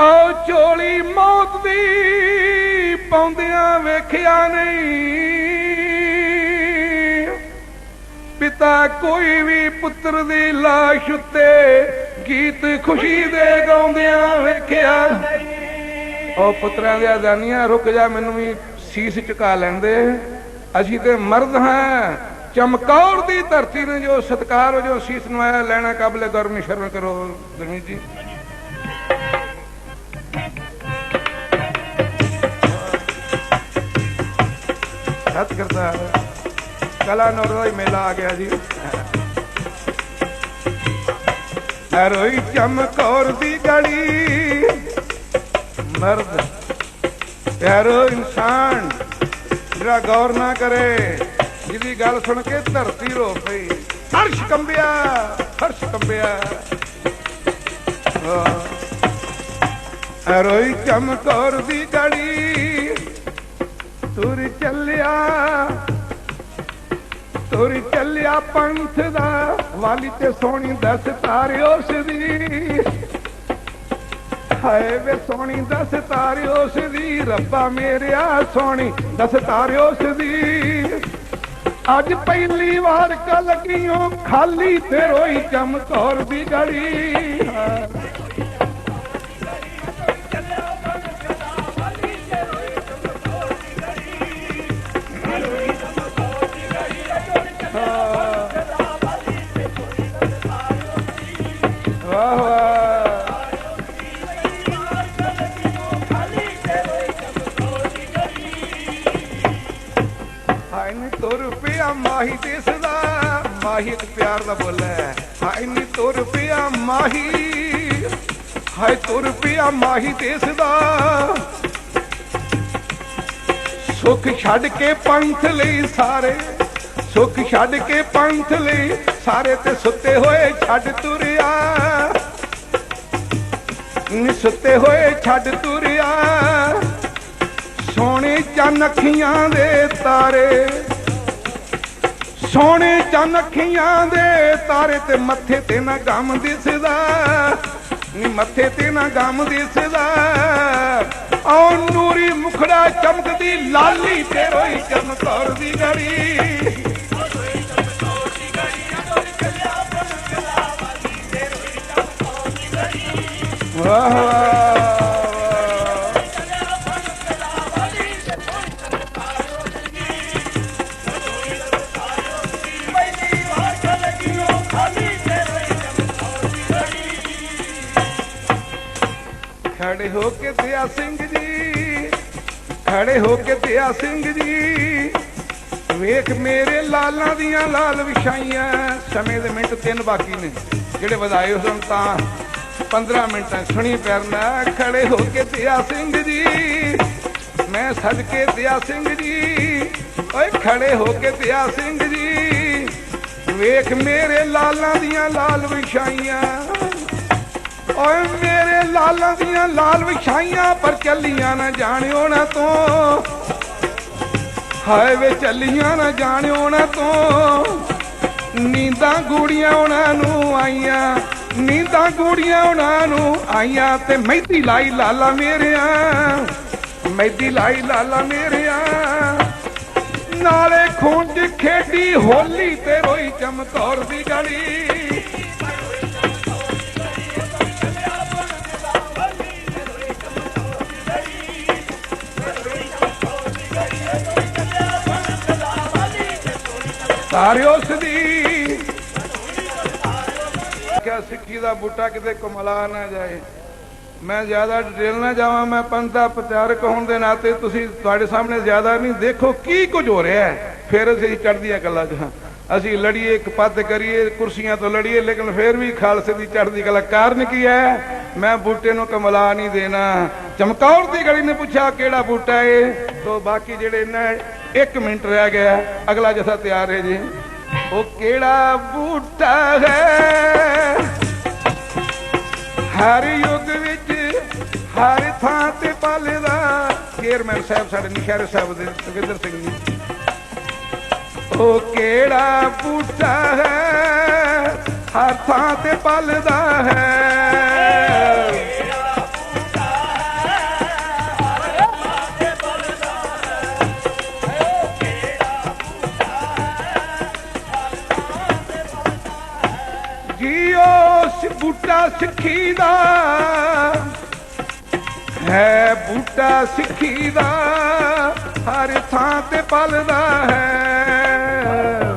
ਓ ਝੋਲੀ ਮੌਤ ਦੀ ਪਾਉਂਦਿਆਂ ਵੇਖਿਆ ਨਹੀਂ। ਪਿਤਾ ਕੋਈ ਵੀ ਪੁੱਤਰ ਦੀ ਲਾਸ਼ ਉੱਤੇ ਗੀਤ ਖੁਸ਼ੀ ਦੇ ਗਾਉਂਦਿਆਂ ਵੇਖਿਆ ਉਹ ਪੁੱਤਰਾਂ ਦੇ ਦਾਨੀਆਂ ਰੁਕ ਜਾ, ਮੈਨੂੰ ਵੀ ਸੀਸ ਝੁਕਾ ਲੈਂਦੇ। ਅਸੀਂ ਤੇ ਮਰਦ ਹਾਂ। ਚਮਕੌਰ ਦੀ ਧਰਤੀ ਨੇ ਜੋ ਸਤਕਾਰ, ਜੋ ਸੀਸ ਨਵਾਇਆ, ਲੈਣਾ ਕਾਬਲੇ ਗਰਮੀ ਸ਼ਰਮ ਕਰੋ ਗੁਰਮੀਤ ਜੀ। ਸਤ ਕਰਤਾ ਕਲਾ ਨੌਰ ਦਾ ਮੇਲਾ ਆ ਗਿਆ ਜੀ। ਅਰੋਈ ਚਮਕੌਰ ਦੀ ਗਲੀ। ਮਰਦ, ਪਿਆਰੋ ਇਨਸਾਨ ਜਿਹੜਾ ਗੌਰ ਨਾ ਕਰੇ। ਜਿਹਦੀ ਗੱਲ ਸੁਣ ਕੇ ਧਰਤੀ ਰੋ ਪਈ। ਹਰਸ਼ ਕੰਬਿਆ ਹਰਸ਼ ਕੰਬਿਆ। ਅਰੋਈ ਚਮਕੌਰ ਦੀ ਗਲੀ। ਤੁਰ ਚੱਲਿਆ ਤੁਰ ਚੱਲਿਆ ਪੰਥ ਦਾ, ਵਾਲੀ ਤੇ ਸੋਹਣੀ ਦਸ ਤਾਰੇ ਉਸ ਦੀ ਹਾਏ ਵੇ ਸੋਹਣੀ ਦਸ ਤਾਰੇ ਉਸ ਦੀ ਰੱਬਾ ਮੇਰਿਆ ਸੋਹਣੀ ਦਸ ਤਾਰੇ ਉਸ ਦੀ ਅੱਜ ਪਹਿਲੀ ਵਾਰ ਕ ਲੱਗੀਓ ਖਾਲੀ ਤੇ ਰੋਈ ਚਮਕੌਰ ਦੀ ਗੜੀ। ਵਾਹ ਵਾਹ ਹਾਏ ਨੀ ਤੁਰ ਪਿਆ ਮਾਹੀ ਦਿਸਦਾ ਮਾਹੀ ਇੱਕ ਪਿਆਰ ਦਾ ਬੋਲ ਹਾਏ ਨੀ ਤੁਰ ਪਿਆ ਮਾਹੀ, ਹਾਏ ਤੁਰ ਪਿਆ ਮਾਹੀ ਦਿਸਦਾ ਸੁੱਖ ਛੱਡ ਕੇ ਪੰਥ ਲਈ ਸਾਰੇ, ਸੁੱਖ ਛੱਡ ਕੇ ਪੰਥ ਲਈ ਸਾਰੇ ਤੇ ਸੁੱਤੇ ਹੋਏ ਛੱਡ ਤੁਰਿਆ। ਸੁੱਤੇ ਹੋਏ ਛੱਡ ਤੁਰਿਆ। ਸੋਹਣੇ ਚੰਨ ਅੱਖੀਆਂ ਦੇ ਤਾਰੇ। ਸੋਹਣੇ ਚੰਨ ਅੱਖੀਆਂ ਦੇ ਤਾਰੇ ਤੇ ਮੱਥੇ ਤੇ ਨਾ ਗਮ ਦਿਸਦਾ। ਨੀ ਮੱਥੇ ਤੇ ਨਾ ਗਮ ਦਿਸਦਾ। ਔ ਨੂਰੀ ਮੁਖੜਾ ਚਮਕਦੀ, ਲਾਲੀ ਤੇ ਰੋਈ ਚਮਕੌਰ ਦੀ ਗੜੀ। ਵਾਹ ਵਾਹ ਖੜੇ ਹੋ ਕੇ ਦਿਆ ਸਿੰਘ ਜੀ, ਖੜੇ ਹੋ ਕੇ ਦਿਆ ਸਿੰਘ ਜੀ। ਵੇਖ ਮੇਰੇ ਲਾਲਾਂ ਦੀਆਂ ਲਾਲ ਵਿਛਾਈਆਂ। ਸਮੇਂ ਦੇ ਮਿੰਟ ਤਿੰਨ ਬਾਕੀ ਨੇ। ਜਿਹੜੇ ਵਧਾਏ ਹੋਣ ਤਾਂ 15 ਮਿੰਟਾਂ ਸੁਣੀ ਪੈਰਨਾ ਖੜੇ ਹੋ ਕੇ ਦਿਆ ਸਿੰਘ ਜੀ। ਮੈਂ ਸਦਕੇ ਦਿਆ ਸਿੰਘ ਜੀ। ਓਏ ਖੜੇ ਹੋ ਕੇ ਦਿਆ ਸਿੰਘ ਜੀ। ਵੇਖ ਮੇਰੇ ਲਾਲਾਂ ਦੀਆਂ ਲਾਲ ਵਿਛਾਈਆਂ। ਓਏ ਮੇਰੇ ਲਾਲਾਂ ਦੀਆਂ ਲਾਲ ਵਿਛਾਈਆਂ, ਪਰ ਚੱਲੀਆਂ ਨਾ ਜਾਣਿਓ ਨਾ ਤੂੰ। ਹਾਏ ਵੇ ਚੱਲੀਆਂ ਨਾ ਜਾਣਿਓ ਨਾ ਤੂੰ। ਨੀਂਦਾਂ ਗੂੜੀਆਂ ਉਹਨਾਂ ਨੂੰ ਆਈਆਂ। ਨੀਂਦਾਂ ਗੂੜੀਆਂ ਉਹਨਾਂ ਨੂੰ ਆਈਆਂ ਤੇ ਮਹਿੰਦੀ ਲਾਈ ਲਾਲਾ ਮੇਰਿਆਂ, ਮਹਿੰਦੀ ਲਾਈ ਲਾਲਾ ਮੇਰਿਆਂ। ਨਾਲੇ ਖੂਨ 'ਚ ਖੇਡੀ ਹੋਲੀ ਤੇ ਰੋਈ ਚਮਕੌਰ ਦੀ ਗਲੀ। ਸਾਰੇ ਉਸ ਦੀ ਸਿੱਖੀ ਦਾ ਬੂਟਾ ਕਿਤੇ ਕਮਲਾ ਨਾ ਜਾਏ। ਮੈਂ ਜ਼ਿਆਦਾ ਡਿਟੇਲ ਨਾ ਜਾਵਾਂ, ਮੈਂ ਪੰਥ ਪ੍ਰਚਾਰਕ ਹੋਣ ਦੇ ਨਾਤੇ ਤੁਸੀਂ ਤੁਹਾਡੇ ਸਾਹਮਣੇ ਜ਼ਿਆਦਾ ਨਹੀਂ, ਦੇਖੋ ਕੀ ਕੁਝ ਹੋ ਰਿਹਾ ਹੈ। ਫਿਰ ਅਸੀਂ ਚੜ੍ਹਦੀਆਂ ਕਲਾ ਚ ਅਸੀਂ ਲੜੀਏ, ਇੱਕ ਪੱਦ ਕਰੀਏ, ਕੁਰਸੀਆਂ ਤੋਂ ਲੜੀਏ, ਲੇਕਿਨ ਫਿਰ ਵੀ ਖਾਲਸੇ ਦੀ ਚੜ੍ਹਦੀ ਕਲਾ ਕਾਰਨ ਕੀ ਹੈ? ਮੈਂ ਬੂਟੇ ਨੂੰ ਕਮਲਾ ਨਹੀਂ ਦੇਣਾ। ਚਮਕੌਰ ਦੀ ਗਲੀ ਨੇ ਪੁੱਛਿਆ, ਕਿਹੜਾ ਬੂਟਾ ਏ? ਤੋਂ ਬਾਕੀ ਜਿਹੜੇ ਇਹਨਾਂ 1 ਮਿੰਟ ਰਹਿ ਗਿਆ। ਅਗਲਾ ਜਥਾ ਤਿਆਰ ਹੈ ਜੀ। ਉਹ ਕਿਹੜਾ ਬੂਟਾ ਹੈ? ਹਰ ਯੁੱਗ ਵਿੱਚ ਹਰ ਥਾਂ ਤੇ ਪਾਲਦਾ। ਚੇਅਰਮੈਨ ਸਾਹਿਬ ਸਾਡੇ ਨਿਸ਼ਾਰੇ ਸਾਹਿਬ ਦੇ ਸੁਖਿੰਦਰ ਸਿੰਘ ਜੀ। ਉਹ ਕਿਹੜਾ ਬੂਟਾ ਹੈ? ਹਰ ਥਾਂ ਤੇ ਪਾਲਦਾ ਹੈ। ਬੂਟਾ ਸਿੱਖੀ ਦਾ ਹੈ ਬੂਟਾ ਸਿੱਖੀ ਦਾ ਹਰ ਥਾਂ ਤੇ ਪਲਦਾ ਹੈ।